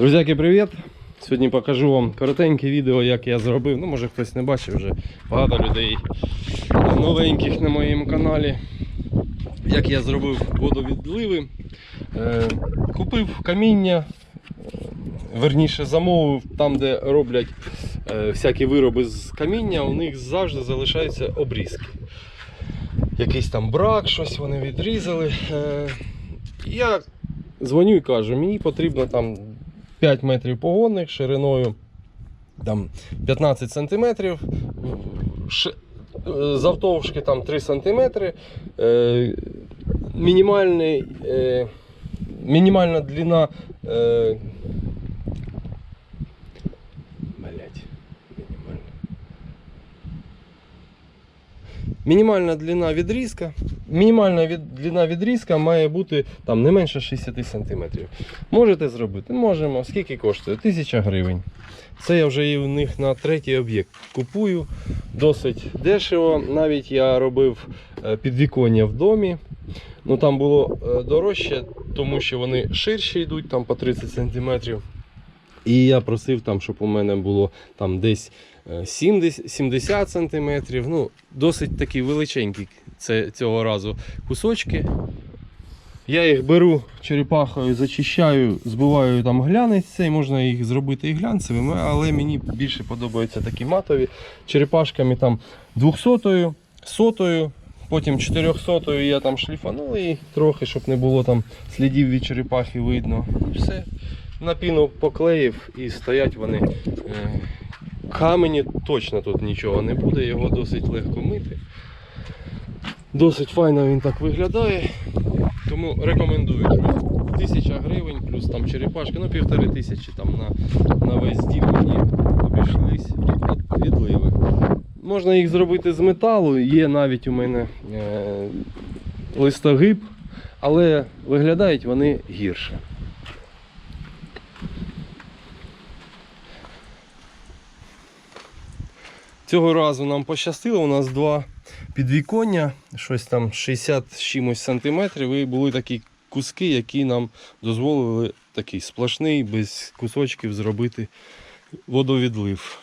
Друзяки, привіт! Сьогодні покажу вам коротеньке відео, як я зробив. Ну, може хтось не бачив вже багато людей новеньких на моєму каналі. Як я зробив водовідливи. Е, купив каміння, е, верніше замовив там, де роблять е, всякі вироби з каміння, у них завжди залишаються обрізки. Якийсь там брак, щось вони відрізали. Я дзвоню і кажу, мені потрібно там 5 метрів погонних шириною там, 15 сантиметрів. ш- е, Завтовшки там 3 сантиметри. Е, мінімальний, е, мінімальна длина. Е. Мінімальна длина відрізка. Мінімальна від, длина відрізка має бути там не менше 60 см. Можете зробити? Можемо. Скільки коштує? 1000 гривень. Це я вже і у них на третій об'єкт купую. Досить дешево. Навіть я робив е, підвіконня в домі. Ну там було е, дорожче, тому що вони ширші йдуть, там по 30 см. І я просив, там, щоб у мене було там десь е, 70, 70 см. Ну, досить такі величенькі це, цього разу кусочки. Я їх беру черепахою, зачищаю, збиваю там глянець цей, можна їх зробити і глянцевими, але мені більше подобаються такі матові черепашками там 200-ю, сотою, потім 400-ю я там шліфанув і трохи, щоб не було там слідів від черепахи видно. Все. На піну поклеїв і стоять вони. Е, Камені точно тут нічого не буде, його досить легко мити. Досить файно він так виглядає. Тому рекомендую, друзі. Тисяча гривень плюс там черепашки, ну півтори тисячі там на, на весь дім мені обійшлись від- відливи. Можна їх зробити з металу, є навіть у мене е, листогиб, але виглядають вони гірше. Цього разу нам пощастило, у нас два підвіконня, щось там 60 з чимось сантиметрів, і були такі куски, які нам дозволили такий сплошний, без кусочків зробити водовідлив.